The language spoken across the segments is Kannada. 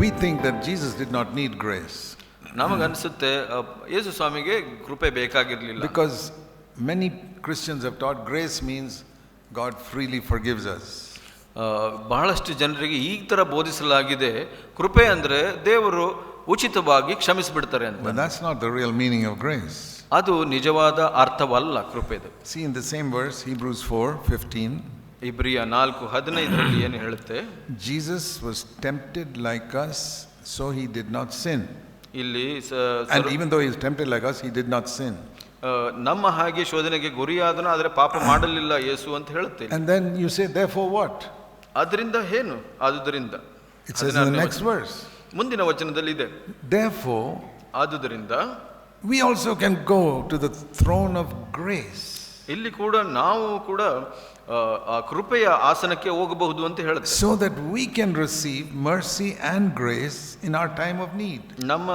We think that Jesus did not need grace ನಮಗನ್ಸುತ್ತೆ ಅ, ಯೇಸು ಸ್ವಾಮಿಗೆ ಕೃಪೆ ಬೇಕಾಗಿರ್ಲಿಲ್ಲ because many Christians have taught grace means God freely forgives us. ಆ, ಬಹಳಷ್ಟು ಜನರಿಗೆ ಈ ತರ ಬೋಧಿಸಲಾಗಿದೆ ಕೃಪೆ ಅಂದ್ರೆ ದೇವರು ಉಚಿತವಾಗಿ ಕ್ಷಮಿಸಿಬಿಡ್ತಾರೆ ಅಂತ But that's not the real meaning of grace. ಅದು ನಿಜವಾದ ಅರ್ಥವಲ್ಲ ಕೃಪೆದು See in the same verse, Hebrews 4 15, ಇಬ್ರಿಯ ನಾಲ್ಕು ಹದಿನೈದರಲ್ಲಿ ಏನು ಹೇಳುತ್ತೆ Jesus was tempted like us, so he did not sin. ಇಲ್ಲಿ ಸ- And ಸರ್- even though he was tempted like us, he did not sin. ಆ, ನಮ್ಮ ಹಾಗೆ ಶೋಧನೆಗೆ ಗುರಿಯಾದನು ಆದರೆ ಪಾಪ ಮಾಡಲಿಲ್ಲ ಯೇಸು ಅಂತ ಹೇಳುತ್ತೆ And then you say, therefore what? ಅದರಿಂದ ಏನು ಆದುದರಿಂದ It says in the ಹದಿನಾರನೇ next ವಚನ. verse. ಮುಂದಿನ ವಚನದಲ್ಲಿ ಇದೆ Therefore, ಆದುದರಿಂದ we also can go to the throne of grace. ಇಲ್ಲಿ ಕೂಡ ನಾವು ಕೂಡ ಆ, ಕೃಪೆಯ ಆಸನಕ್ಕೆ ಹೋಗಬಹುದು ಅಂತ ಹೇಳುತ್ತೆ. So that we can receive mercy and grace in our time of need ನಮ್ಮ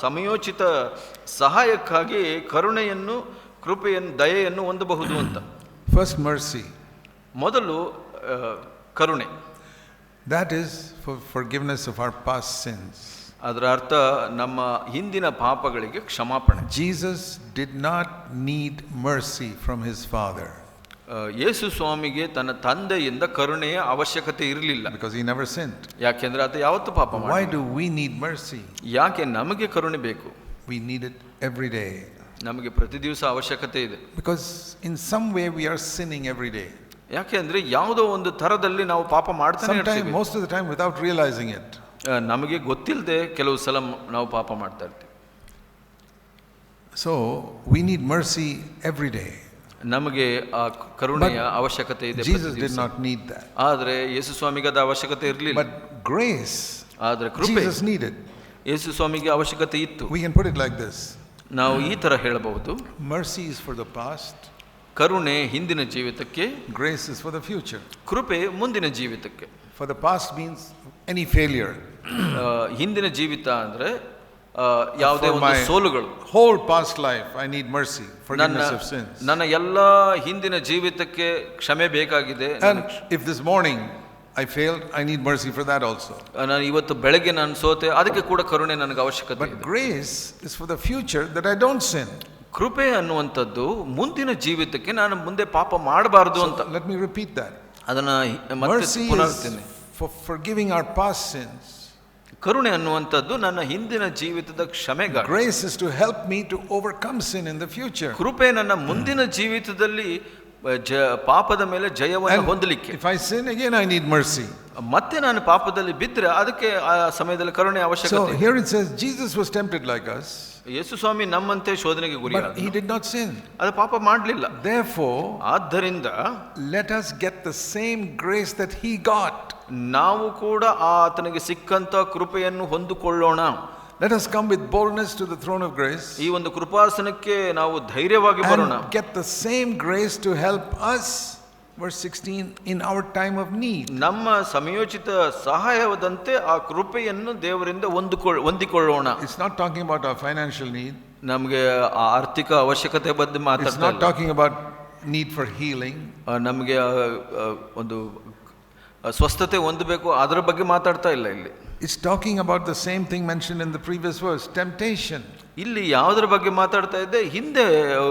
ಸಮಯೋಚಿತ ಸಹಾಯಕ್ಕಾಗಿ ಕರುಣೆಯನ್ನು ಕೃಪೆಯನ್ನು ದಯೆಯನ್ನು ಹೊಂದಬಹುದು ಅಂತ. ಫಸ್ಟ್ ಮರ್ಸಿ ಮೊದಲು ಕರುಣೆ ಕರುಣೆ. Is for forgiveness of our past sins. ಅದರ ಅರ್ಥ ನಮ್ಮ ಹಿಂದಿನ ಪಾಪಗಳಿಗೆ ಕ್ಷಮಾಪಣೆ. Jesus did not need mercy from his father ಯೇಸು ಸ್ವಾಮಿಗೆ ತನ್ನ ತಂದೆಯಿಂದ ಕರುಣೆಯ ಅವಶ್ಯಕತೆ ಇರಲಿಲ್ಲ. ಬಿಕಾಸ್ ಈ ನೆವರ್ ಸೆಂಟ್ ಯಾಕೆಂದ್ರೆ ಅದು ಯಾವತ್ತು ಪಾಪ why do we need mercy mercy? ಯಾಕೆ ನಮಗೆ ಕರುಣೆ ಬೇಕು? We need it every day ನಮಗೆ ಪ್ರತಿ ದಿವಸ ಅವಶ್ಯಕತೆ ಇದೆ. Because in some way we are are every day ಯಾಕೆ ಅಂದರೆ ಯಾವುದೋ ಒಂದು ಥರದಲ್ಲಿ ನಾವು ಪಾಪ ಮಾಡ್ತಾ Sometimes, ಇರ್ತೀವಿ. most time without realizing it realizing it. ಆ, ನಮಗೆ ಗೊತ್ತಿಲ್ಲದೆ ಕೆಲವು ಸಲ ನಾವು ಪಾಪ ಮಾಡ್ತಾ ಇರ್ತೀವಿ. So we need mercy every day ನಮಗೆ ಆ ಕರುಣೆಯ ಅವಶ್ಯಕತೆ ಇದೆ ನಾಟ್ Jesus did ದಿವ್ಸ. not need that. ಆದ್ರೆ ಯೇಸು ಸ್ವಾಮಿಗೆ ಅದು ಅವಶ್ಯಕತೆ ಇರಲಿಲ್ಲ. ಬಟ್ ಗ್ರೇಸ್ ಆದರೆ ಕೃಪೆ Jesus needed. ಯೇಸು ಸ್ವಾಮಿಗೆ ಅವಶ್ಯಕತೆ ಇತ್ತು. We can put it like this. ನಾವು ಈ ತರ ಹೇಳಬಹುದು. Mercy is for the past ಕರುಣೆ ಹಿಂದಿನ ಜೀವಿತಕ್ಕೆ grace is for the future ಕೃಪೆ ಮುಂದಿನ ಜೀವಿತಕ್ಕೆ. For the past means any failure. ಹಿಂದಿನ ಜೀವಿತ ಅಂದರೆ ಯಾವುದೇ ಒಂದು ಸೋಲುಗಳು. Whole past life I need mercy ನನ್ನ ಎಲ್ಲ ಹಿಂದಿನ ಜೀವಿತಕ್ಕೆ ಕ್ಷಮೆ ಬೇಕಾಗಿದೆ. If this morning I fail I need mercy for that also ನಾನು ಇವತ್ತು ಬೆಳಗ್ಗೆ ನಾನು ಸೋತೆ ಅದಕ್ಕೆ ಕೂಡ ಕರುಣೆ ನನಗೆ ಅವಶ್ಯಕತೆ grace is for the future that I don't sin ಕೃಪೆ ಅನ್ನುವಂಥದ್ದು ಮುಂದಿನ ಜೀವಿತಕ್ಕೆ ನಾನು ಮುಂದೆ ಪಾಪ ಮಾಡಬಾರ್ದು ಅಂತ. ಲೆಟ್ ಮಿ ರಿಪೀಟ್ ದಟ್ ಅದನ್ನು mercy forgiving our past sins ಕರುಣೆ ಅನ್ನುವಂಥದ್ದು ನನ್ನ ಹಿಂದಿನ ಜೀವಿತದ ಕ್ಷಮೆಗಾಗಿ Grace is to help me to overcome sin in the future ಕೃಪೆ ನನ್ನ ಮುಂದಿನ ಜೀವಿತದಲ್ಲಿ ಜ ಪಾಪದ ಮೇಲೆ ಜಯವನ್ನು ಹೊಂದಲಿಕ್ಕೆ. If I sin again, I need mercy ಮತ್ತೆ ನಾನು ಪಾಪದಲ್ಲಿ ಬಿದ್ದರೆ ಅದಕ್ಕೆ ಆ ಸಮಯದಲ್ಲಿ ಕರುಣೆ ಅವಶ್ಯಕತೆ here it says Jesus was tempted like us, ಯೇಸು ಸ್ವಾಮಿ ನಮ್ಮಂತೆ ಶೋಧನೆಗೆ but ಗುರಿಯಾದ he did not sin. ಅದು ಪಾಪ ಮಾಡಲಿಲ್ಲ Therefore, ಆದ್ದರಿಂದ let us get the same grace that he got. ನಾವು ಕೂಡ ಆ ಆತನಿಗೆ ಸಿಕ್ಕಂತ ಕೃಪೆಯನ್ನು ಹೊಂದಿಕೊಳ್ಳೋಣ Let us come with boldness to the throne of grace ಈ ಒಂದು ಕೃಪಾಸನಕ್ಕೆ ನಾವು ಧೈರ್ಯವಾಗಿ ಬರೋಣ and get the same grace to help us, verse 16, in our time of need. ನಮ್ಮ ಸಮಯೋಚಿತ ಸಹಾಯವಾದಂತೆ ಆ ಕೃಪೆಯನ್ನು ದೇವರಿಂದ ಹೊಂದಿಕೊಳ್ಳ ಹೊಂದಿಕೊಳ್ಳೋಣ It's not talking about our financial need, ನಮಗೆ aarthika ಆರ್ಥಿಕ ಅವಶ್ಯಕತೆ ಬಗ್ಗೆ it's ಮಾತಾಡ್ತಾ not ಇಲ್ಲ. talking about need for healing. ಆ, ನಮಗೆ ಆ, ಆ, ಒಂದು ಸ್ವಸ್ಥತೆ ಹೊಂದಬೇಕು ಅದರ ಬಗ್ಗೆ ಮಾತಾಡ್ತಾ ಇಲ್ಲ ಇಲ್ಲಿ It's talking about the same thing mentioned in the previous verse temptation. ಇಲ್ಲಿ ಯಾವುದರ ಬಗ್ಗೆ ಮಾತಾಡ್ತಾ ಇದ್ದೆ ಹಿಂದೆ ಆ,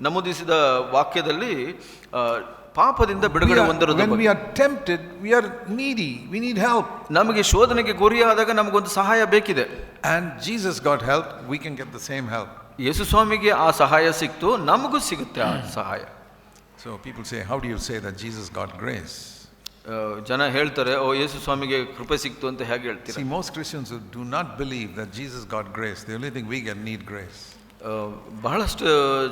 ನಮೂದಿಸಿದ ವಾಕ್ಯದಲ್ಲಿ ಆ, ಪಾಪದಿಂದ We ಬಿಡುಗಡೆ are- ಹೊಂದಿರೋದ್ರ when we ಬಗ್ಗೆ are tempted, we are needy, we need help. ನಮಗೆ ಶೋಧನೆಗೆ ಗುರಿಯಾದಾಗ ನಮಗೊಂದು ಸಹಾಯ ಬೇಕಿದೆ And Jesus got help, we can get the same help. ಯೇಸು ಸ್ವಾಮಿಗೆ ಆ ಸಹಾಯ ಸಿಕ್ತು ನಮಗೂ ಸಿಗುತ್ತೆ ಆ ಸಹಾಯ So people say, How do you say that Jesus got grace? ಆ, ಜನ ಹೇಳ್ತಾರೆ ಓ ಯೇಸು ಸ್ವಾಮಿಗೆ ಕೃಪೆ ಸಿಕ್ತು ಅಂತ ಹೇಗೆ ಹೇಳ್ತೀರ See, most Christians who do not believe that Jesus got grace, they only think we can need grace. ಬಹಳಷ್ಟು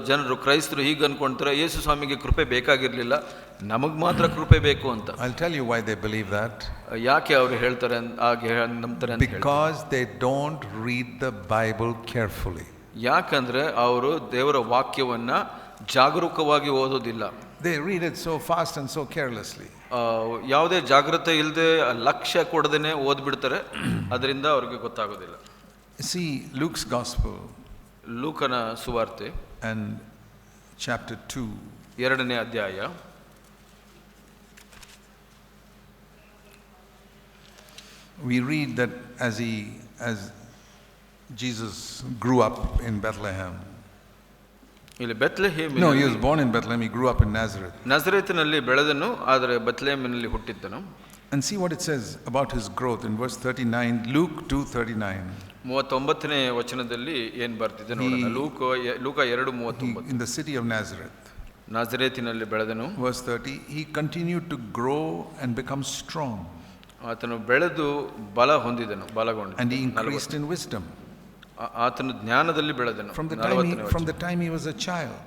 ಜನರು ಕ್ರೈಸ್ತರು ಹೀಗೆ ಅನ್ಕೊಂತಾರೆ ಯೇಸು ಸ್ವಾಮಿಗೆ ಕೃಪೆ ಬೇಕಾಗಿರಲಿಲ್ಲ ನಮಗೆ ಮಾತ್ರ ಕೃಪೆ ಬೇಕು ಅಂತ. I tell you why they believe that ಯಾಕೆ ಅವರು ಹೇಳ್ತಾರೆ ಹಾಗೆ ನಂಬ್ತಾರೆ because they don't read the Bible carefully ಯಾಕಂದ್ರೆ ಅವರು ದೇವರ ವಾಕ್ಯವನ್ನ ಜಾಗರೂಕವಾಗಿ ಓದೋದಿಲ್ಲ. They read it so fast and so carelessly ಯಾವುದೇ ಜಾಗೃತೆ ಇಲ್ಲದೆ ಲಕ್ಷ್ಯ ಕೊಡದೇನೆ ಓದ್ಬಿಡ್ತಾರೆ ಅದರಿಂದ ಅವ್ರಿಗೆ ಗೊತ್ತಾಗೋದಿಲ್ಲ. ಸಿ ಲುಕ್ಸ್ Gospel ಲೂಕನ ಸುವಾರ್ತೆ and chapter 2, ಎರಡನೇ ಅಧ್ಯಾಯ we read that as he, as Jesus grew up in Bethlehem. ಇಲ್ಲಿ Bethlehem No, he was born in Bethlehem, he grew up in Nazareth. ನಜರೇತಿನಲ್ಲಿ ಬೆಳೆದನು ಆದರೆ ಬೆತ್ಲೆಹೇಮಿನಲ್ಲಿ ಹುಟ್ಟಿದ್ದನು And see what it says about his growth in verse 39, Luke 2:39. ಮೂವತ್ತೊಂಬತ್ತನೇ ವಚನದಲ್ಲಿ ಏನು ಬರ್ತಿದೆ ನೋಡೋಣ ಲೂಕ ಲೂಕ ಎರಡು He, ಮೂವತ್ತೊಂಬತ್ತು in the city of Nazareth. ನಾಜರೇತಿನಲ್ಲಿ ಬೆಳೆದನು Verse 30, he continued to grow and become strong, ಆತನು ಬೆಳೆದು ಬಲ ಹೊಂದಿದನು ಬಲಗೊಂಡು and he increased in wisdom. ಆತನು ಜ್ಞಾನದಲ್ಲಿ ಬೆಳೆದನು From the time he, from the time he was a child.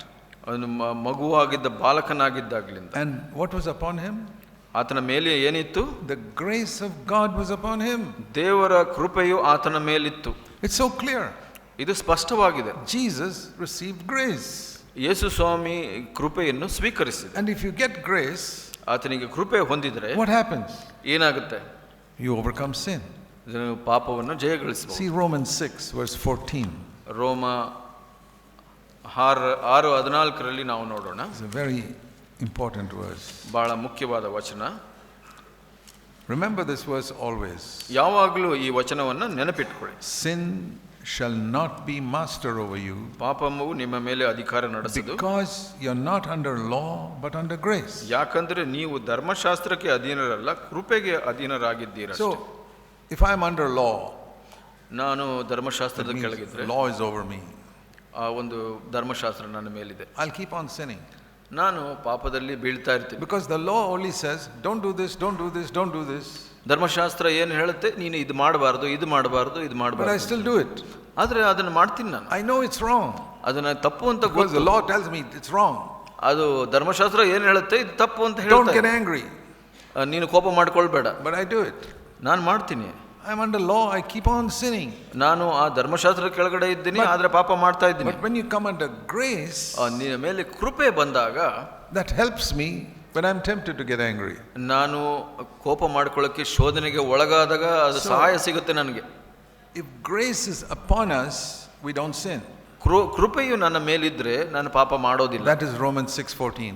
ಅವನು ಮಗುವಾಗಿದ್ದ ಬಾಲಕನಾಗಿದ್ದಾಗಲಿಂದ And what was upon him? ಆತನ ಮೇಲೆ ಏನಿತ್ತು The grace of God was upon him. ದೇವರ ಕೃಪೆಯು ಆತನ ಮೇಲಿತ್ತು It's so clear. ಇದು ಸ್ಪಷ್ಟವಾಗಿದೆ Jesus received grace. ಯೇಸು ಸ್ವಾಮಿ ಕೃಪೆಯನ್ನು ಸ್ವೀಕರಿಸಿದ And if you get grace, ಆತನಿಗೆ ಕೃಪೆ ಹೊಂದಿದ್ರೆ what happens? ಏನಾಗುತ್ತೆ You overcome sin. ಇದನ್ನು ಪಾಪವನ್ನು ಜಯಗಳಿಸಬಹುದು See Romans 6, verse 14. ರೋಮ ಆರು ಆರು ಹದಿನಾಲ್ಕರಲ್ಲಿ ನಾವು ನೋಡೋಣ It's a very important verse. ಬಹಳ ಮುಖ್ಯವಾದ ವಚನ Remember this verse always. ಯಾವಾಗಲೂ ಈ ವಚನವನ್ನು ನೆನಪಿಟ್ಕೊಳ್ಳಿ Sin shall not be master over you ಪಾಪವು ನಿಮ್ಮ ಮೇಲೆ ಅಧಿಕಾರ ನಡೆಸದು because you are not under law but under grace. ಯಾಕಂದ್ರೆ ನೀವು ಧರ್ಮಶಾಸ್ತ್ರಕ್ಕೆ ಅಧೀನರಲ್ಲ ಕೃಪೆಗೆ ಅಧೀನರಾಗಿದ್ದೀರ So, if I am under law, ನಾನು that ಧರ್ಮಶಾಸ್ತ್ರದ means ಕೆಳಗಿದ್ರೆ law is over me. ಆ ಒಂದು ಧರ್ಮಶಾಸ್ತ್ರ ನನ್ನ ಮೇಲಿದೆ I'll keep on sinning. ನಾನು ಪಾಪದಲ್ಲಿ ಬೀಳ್ತಾ ಇರ್ತೀನಿ. Because the law only says don't do this don't do this don't do this ಧರ್ಮಶಾಸ್ತ್ರ ಏನು ಹೇಳುತ್ತೆ? ನೀನು ಇದು ಮಾಡಬಾರದು ಇದು ಮಾಡಬಾರದು ಇದು ಮಾಡಬಾರದು ಐ ಸ್ಟಿಲ್ ಡೂ ಇಟ್ ಆದರೆ ಅದನ್ನು ಮಾಡ್ತೀನಿ ನಾನು. ಐ ನೋ ಇಟ್ಸ್ ರಾಂಗ್ ಅದನ್ನು ತಪ್ಪು ಅಂತ ಗೊತ್ತು. Law tells me it's wrong ಅದು ಧರ್ಮಶಾಸ್ತ್ರ ಏನು ಹೇಳುತ್ತೆ? ಇದು ತಪ್ಪು ಅಂತ ಹೇಳ್ತಾರೆ ಡೋಂಟ್ ನೀನು ಕೋಪ ಮಾಡ್ಕೊಳ್ಬೇಡ. ಬಟ್ ಐ ಡೂ ಇಟ್ ನಾನು ಮಾಡ್ತೀನಿ. I'm under law, I keep on sinning. ನಾನು ಆ ಧರ್ಮಶಾಸ್ತ್ರ ಕೆಳಗಡೆ ಇದ್ದೀನಿ But- ಆದ್ರೆ ಪಾಪ ಮಾಡ್ತಾ ಇದ್ದೀನಿ But when you come under grace, ಆ, ನಿನ್ನ ಮೇಲೆ ಕೃಪೆ ಬಂದಾಗ that helps me when I'm tempted to get angry. ನಾನು ಕೋಪ ಮಾಡ್ಕೊಳ್ಳೋಕ್ಕೆ ಶೋಧನೆಗೆ ಒಳಗಾದಾಗ ಅದು So- ಸಹಾಯ ಸಿಗುತ್ತೆ ನನಗೆ If grace is upon us, we don't sin. ಕೃ ಕೃಪೆಯು ನನ್ನ ಮೇಲಿದ್ರೆ ನಾನು ಪಾಪ ಮಾಡೋದಿಲ್ಲ That is Romans 6:14.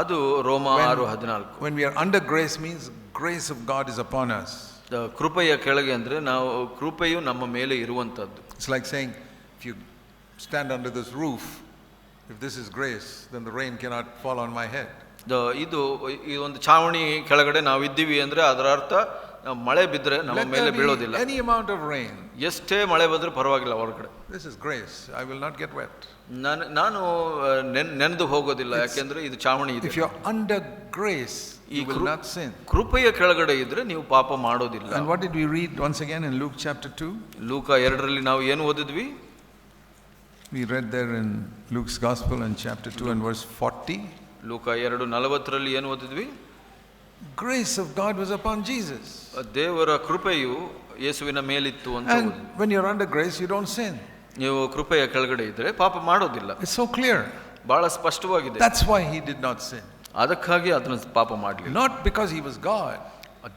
ಅದು ರೋಮ When- ಆರು ಹದಿನಾಲ್ಕು When we are under grace means grace of God is upon us. ಕೃಪೆಯ ಕೆಳಗೆ ಅಂದರೆ ನಾವು ಕೃಪೆಯು ನಮ್ಮ ಮೇಲೆ ಇರುವಂಥದ್ದು it's like saying if you stand under this roof if this is grace then the rain cannot fall on my head. ದ- ಇದು ಈ ಒಂದು ಛಾವಣಿ ಕೆಳಗಡೆ ನಾವು ಇದ್ದೀವಿ ಅಂದರೆ ಅದರ ಅರ್ಥ ಮಳೆ ಬಿದ್ದರೆ ನಮ್ಮ Let ಮೇಲೆ there be ಬೀಳೋದಿಲ್ಲ ಎನಿ ಅಮೌಂಟ್ ಆಫ್ ರೈನ್ ಎಷ್ಟೇ ಮಳೆ ಬಂದರೂ ಪರವಾಗಿಲ್ಲ ಹೊರಗಡೆ This is grace. I will not get wet. ನಾನು ನಾನು ಆ, ನೆನ್ ನೆನೆದು ಹೋಗೋದಿಲ್ಲ ಯಾಕೆಂದ್ರೆ ಇದು ಚಾವಣಿ ಇದೆ If you're under grace, you ಈ will not sin. ಕೃಪೆಯ ಕೆಳಗಡೆ ಇದ್ದರೆ ನೀವು ಪಾಪ ಮಾಡೋದಿಲ್ಲ And what did we read once again in Luke chapter 2? Luka ಎರಡರಲ್ಲಿ ನಾವು ಏನು ಓದಿದ್ವಿ We read there in Luke's Gospel in chapter 2 and verse 40. ಲೂಕ ಎರಡು ನಲವತ್ತರಲ್ಲಿ ಏನು ಓದಿದ್ವಿ Grace of God was upon Jesus. ದೇವರ ಕೃಪೆಯು ಯೇಸುವಿನ ಮೇಲಿತ್ತು ಅಂತ And ಓದಿದ್ವಿ. when you're under grace, you don't sin. ನೀವು ಕೃಪೆಯ ಕೆಳಗಡೆ ಇದ್ರೆ ಪಾಪ ಮಾಡೋದಿಲ್ಲ It's so clear. ಬಹಳ ಸ್ಪಷ್ಟವಾಗಿದೆ That's why he did not sin. ಅದಕ್ಕಾಗಿ ಅದನ್ನ ಪಾಪ ಮಾಡಲಿಲ್ಲ Not because he was God.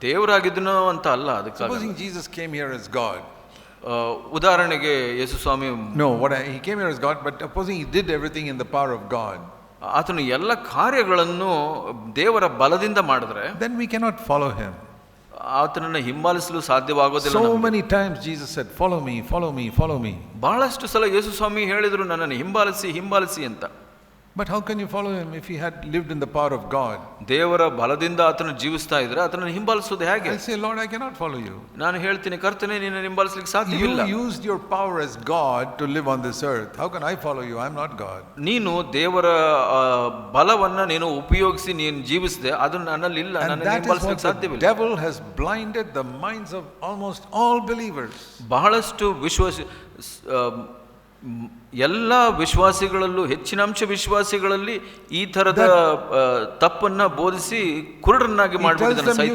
ದೇವರಾಗಿದ್ದನೋ ಅಂತ ಅಲ್ಲ ಅದಕ್ಕಾಗಿ Supposing Jesus came here as God. ಆ, ಉದಾಹರಣೆಗೆ ಯೇಸು ಸ್ವಾಮಿ No, what I, he came here as God, but supposing he did everything in the power of God, ಆತನು ಎಲ್ಲ ಕಾರ್ಯಗಳನ್ನು ದೇವರ ಬಲದಿಂದ ಮಾಡಿದ್ರೆ then we cannot follow him ಆತನನ್ನು ಹಿಂಬಾಲಿಸಲು ಸಾಧ್ಯವಾಗೋದಿಲ್ಲ so many times Jesus said follow me follow me follow me. ಬಹಳಷ್ಟು ಸಲ ಯೇಸು ಸ್ವಾಮಿ ಹೇಳಿದರು ನನ್ನನ್ನು ಹಿಂಬಾಲಿಸಿ ಹಿಂಬಾಲಿಸಿ ಅಂತ. But how can you follow him if he had lived in the power of God? ದೇವರ ಬಲದಿಂದ ಆತನು ಜೀವಿಸ್ತಾ ಇದ್ರೆ ಆತನನ್ನು ಹಿಂಬಾಲಿಸೋದು ಹೇಗೆ I'll say, Lord, I cannot follow you. ನಾನು ಹೇಳ್ತೀನಿ ಕರ್ತನೆ ನಿನ್ನ ಹಿಂಬಾಲಿಸ್ಲಿಕ್ಕೆ ಸಾಧ್ಯವಿಲ್ಲ You used your power as God to live on this earth. How can I follow you? I'm not God. ನೀನು ದೇವರ ಆ, ಬಲವನ್ನ ನೀನು ಉಪಯೋಗಿಸಿ ನೀನು ಜೀವಿಸಿದೆ ಅದು ನನ್ನಲ್ಲಿ ಇಲ್ಲ And ನನ್ನ that is what ಹಿಂಬಾಲಿಸ್ಲಿಕ್ಕೆ the ಸಾಧ್ಯವಿಲ್ಲ devil has blinded the minds of almost all believers. ಬಹಳಷ್ಟು ವಿಶ್ವಾಸ ಸ್- ಆ, ಮ್, ಎಲ್ಲ ವಿಶ್ವಾಸಿಗಳಲ್ಲೂ ಹೆಚ್ಚಿನಂಶ ವಿಶ್ವಾಸಿಗಳಲ್ಲಿ ಈ ತರದ ತಪ್ಪನ್ನ ಬೋಧಿಸಿ ಕುರುಡನ್ನಾಗಿ ಮಾಡಿಬಿಟ್ಟಿದ್ದಾನೆ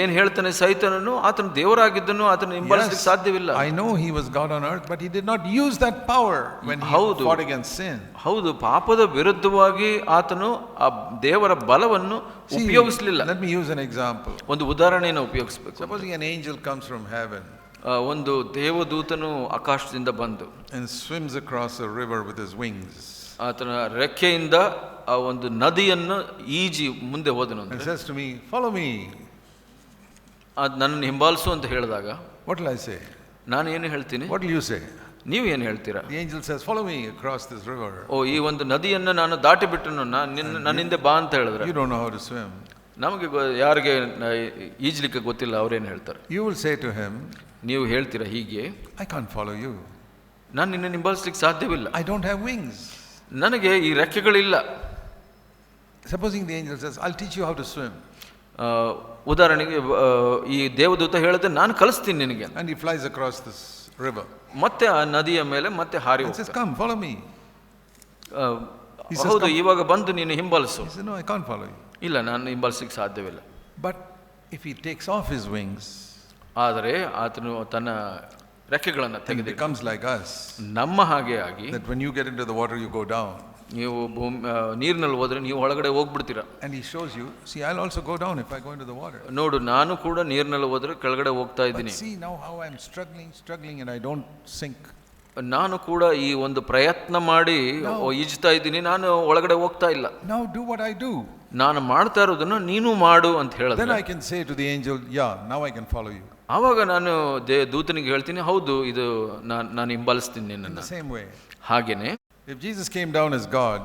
ಏನ್ ಹೇಳ್ತಾನೆ ಸೈತನನ್ನು ಆತನ ದೇವರಾಗಿದ್ದನು ಆತನ ಹಿಂಬಾಲಿಸಲಿಕ್ಕೆ ಸಾಧ್ಯವಿಲ್ಲ. I know he was God on earth but he did not use that power when he fought against sin ಹೌದು ಪಾಪದ ವಿರುದ್ಧವಾಗಿ ಆತನು ಆ ದೇವರ ಬಲವನ್ನು ಉಪಯೋಗಿಸಲಿಲ್ಲ. Let me use an example ಒಂದು ಉದಾಹರಣೆಯನ್ನು ಉಪಯೋಗಿಸಬೇಕು. Suppose an angel comes from heaven ಒಂದು ದೇವದೂತನು ಆಕಾಶದಿಂದ ಬಂದು swims across river with his wings ಆತನ ರೆಕ್ಕೆಯಿಂದ ಆ ಒಂದು ನದಿಯನ್ನು ಈಜಿ ಮುಂದೆ ಹೋದನು ಮೀ ಫಾಲೋ ಮೀ ಅದು ನನ್ನನ್ನು ಹಿಂಬಾಲಿಸು ಅಂತ ಹೇಳಿದಾಗ ವಾಟ್ ಲೈ ಸೇ ನಾನು ಏನು ಹೇಳ್ತೀನಿ? ವಾಟ್ ಯು ಸೇ ನೀವು ಏನು ಹೇಳ್ತೀರಾ? Angel says follow me across this river ಓ ಈ ಒಂದು ನದಿಯನ್ನು ನಾನು ದಾಟಿ ಬಿಟ್ಟನು ನಾನು ನಿನ್ನ ನನ್ನ ಹಿಂದೆ ಬಾ ಅಂತ ಹೇಳಿದ್ರೆ. ಯು ನೋ ಹೌ ಸ್ವಿಮ್ ನಮಗೆ ಯಾರಿಗೆ ಈಜಿಲಿಕ್ಕೆ ಗೊತ್ತಿಲ್ಲ ಅವ್ರೇನು ಹೇಳ್ತಾರೆ. You will say to him ನೀವು ಹೇಳ್ತೀರಾ ಹೀಗೆ I can't follow you. ನಾನು ನಿನ್ನ ಹಿಂಬಾಲಿಸ್ಲಿಕ್ಕೆ ಸಾಧ್ಯವಿಲ್ಲ I don't have wings. ನನಗೆ ಈ ರೆಕ್ಕೆಗಳಿಲ್ಲ Supposing the angel says, I'll teach you how to swim. ಆ, ಉದಾಹರಣೆಗೆ ಆ, ಈ ದೇವದೂತ ಹೇಳಿದ್ರೆ ನಾನು ಕಲಿಸ್ತೀನಿ ನಿನಗೆ And he flies across this river. ಮತ್ತೆ ಆ ನದಿಯ ಮೇಲೆ ಮತ್ತೆ ಹಾರಿ And says, ಹೋಗ್ತಾನೆ. Come, follow me. ಆ, He says, ಹೌದು "Come." ಇವಾಗ ಬಂದು ನೀನು ಹಿಂಬಾಲಿಸು He said, No, I can't follow you. ಇಲ್ಲ ನಾನು ಹಿಂಬಾಲಿಸ್ಲಿಕ್ಕೆ ಸಾಧ್ಯವಿಲ್ಲ But if he takes off his wings ಆದರೆ ಆತನು ತನ್ನ ರೆಕ್ಕೆಗಳನ್ನು ತೆಗೆದು ಕಮ್ಸ್ ಲೈಕ್ ಅಸ್ ನಮ್ಮ ಹಾಗೆ ಆಗಿ that when you get into the water you go down ನೀವು ಭೂಮಿ ನೀರಿನಲ್ಲಿ ಹೋದರೆ ನೀವು ಒಳಗಡೆ ಹೋಗ್ಬಿಡ್ತೀರಾ. And he shows you see I'll also go down if I go to the water ನೋಡು ನಾನು ಕೂಡ ನೀರಿನಲ್ಲಿ ಹೋದರೆ ಕೆಳಗಡೆ ಹೋಗ್ತಾ ಇದ್ದೀನಿ. See now how I am struggling struggling and I don't sink ನಾನು ಕೂಡ ಈ ಒಂದು ಪ್ರಯತ್ನ ಮಾಡಿ ಈಜ್ತಾ ಇದ್ದೀನಿ ನಾನು ಒಳಗಡೆ ಹೋಗ್ತಾ ಇಲ್ಲ. Now do what I do. ನಾನು ಮಾಡ್ತಾ ಇರೋದನ್ನು ನೀನು ಮಾಡು ಅಂತ Then I can say to the angel, Yeah, now I can follow you. ಆವಾಗ ನಾನು ದೇ ದೂತನಿಗೆ ಹೇಳ್ತೀನಿ ಹೌದು ಇದು ನಾನು ನಾನು ಹಿಂಬಾಲಿಸ್ತೀನಿ In ನಿನ್ನನ್ನು same way, ಹಾಗೇನೆ if Jesus came down as God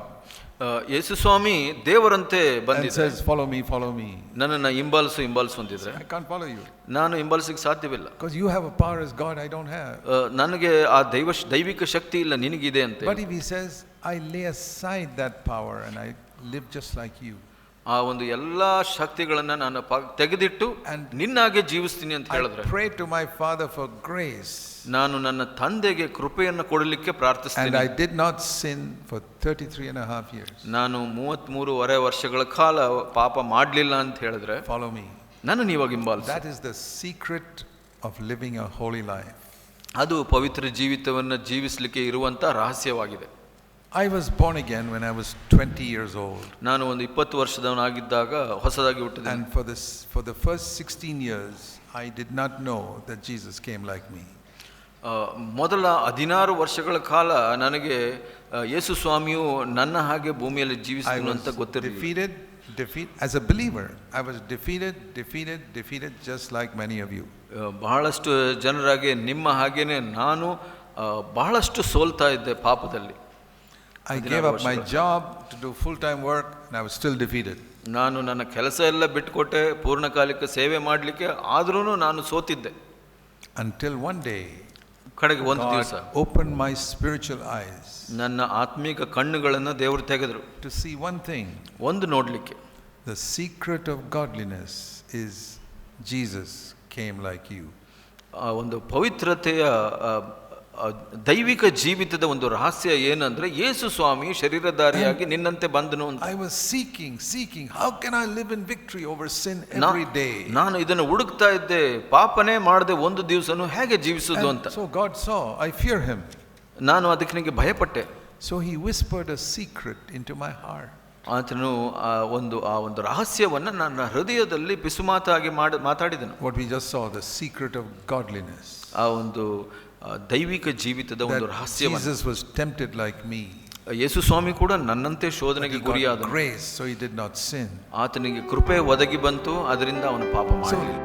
ಆ, ಯೇಸು ಸ್ವಾಮಿ ದೇವರಂತೆ and ಬಂದಿದ್ದೆ says, Follow me, follow me, ನನ್ನನ್ನು ಹಿಂಬಾಲಿಸು ಹಿಂಬಾಲಿಸು ಅಂತಿದ್ರೆ I can't follow you. ನಾನು ಹಿಂಬಾಲಿಸಕ್ಕೆ ಸಾಧ್ಯವಿಲ್ಲ Because you have a power as God I don't have. ಆ, ನನಗೆ ಆ ದೈವ ದೈವಿಕ ಶಕ್ತಿ ಇಲ್ಲ ನಿನಗಿದೆ ಅಂತ But if he says, I lay aside that power and I live just like you, ಆ ಒಂದು ಎಲ್ಲ ಶಕ್ತಿಗಳನ್ನು ನಾನು ತೆಗೆದಿಟ್ಟು ನಿನ್ನಾಗೆ ಜೀವಿಸ್ತೀನಿ ಅಂತ ಹೇಳಿದ್ರೆ pray to my father for grace ನಾನು ನನ್ನ ತಂದೆಗೆ ಕೃಪೆಯನ್ನು ಕೊಡಲಿಕ್ಕೆ ಪ್ರಾರ್ಥಿಸ್ತೀನಿ. I did not sin for 33 and a half years. ನಾನು ಮೂವತ್ತ್ಮೂರುವರೆ ವರ್ಷಗಳ ಕಾಲ ಪಾಪ ಮಾಡಲಿಲ್ಲ ಅಂತ ಹೇಳಿದ್ರೆ ಫಾಲೋ ಮೀ ನಾನು ಇವಾಗ ಹಿಂಬಾಲಿಸ. That is the secret of living a holy life ಅದು ಪವಿತ್ರ ಜೀವಿತವನ್ನು ಜೀವಿಸಲಿಕ್ಕೆ ಇರುವಂತ ರಹಸ್ಯವಾಗಿದೆ. I was born again when I was 20 years old. ನಾನು ಒಂದು ಇಪ್ಪತ್ತು ವರ್ಷದವನಾಗಿದ್ದಾಗ ಹೊಸದಾಗಿ ಹುಟ್ಟಿದೆ And for, this, for the first 16 years, I did not know that Jesus came like me. ಆ, ಮೊದಲ ಹದಿನಾರು ವರ್ಷಗಳ ಕಾಲ ನನಗೆ ಆ, ಯೇಸು ಸ್ವಾಮಿಯು ನನ್ನ ಹಾಗೆ ಭೂಮಿಯಲ್ಲಿ I ಜೀವಿಸಿದನು was ಅಂತ ಗೊತ್ತಿರಲಿಲ್ಲ defeated, defeat, as a believer, I was defeated, defeated, defeated, just like many of you. ಆ, ಬಹಳಷ್ಟು ಜನರಾಗೆ ನಿಮ್ಮ ಹಾಗೇನೆ ನಾನು ಆ, ಬಹಳಷ್ಟು ಸೋಲ್ತಾ ಇದ್ದೆ ಪಾಪದಲ್ಲಿ I ಹದಿನಾರು gave up my ವರ್ಷಗಳ. job to do full-time work, and I was still defeated. ನಾನು ನನ್ನ ಕೆಲಸ ಎಲ್ಲ ಬಿಟ್ಟುಕೊಟ್ಟೆ ಪೂರ್ಣಕಾಲಿಕ ಸೇವೆ ಮಾಡಲಿಕ್ಕೆ ಆದ್ರೂ ನಾನು ಸೋತಿದ್ದೆ Until one day, ಕಡೆಗೆ ಒಂದು God ದಿವಸ opened my spiritual eyes ನನ್ನ ಆತ್ಮೀಕ ಕಣ್ಣುಗಳನ್ನು ದೇವರು ತೆಗೆದರು to see one thing. ಒಂದು ನೋಡಲಿಕ್ಕೆ The secret of godliness is Jesus came like you. ಆ ಒಂದು ಪವಿತ್ರತೆಯ ಆ, ಆ, ದೈವಿಕ ಜೀವಿತದ ಒಂದು ರಹಸ್ಯ ಏನಂದ್ರೆ ಯೇಸು ಸ್ವಾಮಿ ಶರೀರಧಾರಿಯಾಗಿ ನಿನ್ನಂತೆ ಬಂದನು ಅಂತ. I was seeking seeking how can I live in victory over sin day ನಾನು ಇದನ್ನು ಹುಡುಕ್ತಾ ಇದ್ದೆ ಪಾಪನೆ ಮಾಡದೆ ಒಂದು ದಿವಸನು ಹೇಗೆ ಜೀವಿಸೋದು ಅಂತ. So God saw I fear him ನಾನು ಅದಕ್ಕೆ ನನಗೆ ಭಯಪಟ್ಟೆ. So he whispered a secret into my heart ಆತನು ಆ ಒಂದು ಆ ಒಂದು ರಹಸ್ಯವನ್ನು ನನ್ನ ಹೃದಯದಲ್ಲಿ ಪಿಸುಮಾತಾಗಿ ಮಾಡ ಮಾತಾಡಿದನು. What we just saw the secret of godliness ಆ ಒಂದು ದೈವಿಕ ಜೀವಿತದ ಒಂದು ರಹಸ್ಯ Jesus was tempted like me. ಯೇಸು ಸ್ವಾಮಿ ಕೂಡ ನನ್ನಂತೆ ಶೋಧನೆಗೆ ಗುರಿಯಾದ got ಗುರಿಯಾದನು grace, so he did not sin. ಆತನಿಗೆ ಕೃಪೆ ಒದಗಿ ಬಂತು ಅದರಿಂದ ಅವನು ಪಾಪ ಮಾಡಲಿಲ್ಲ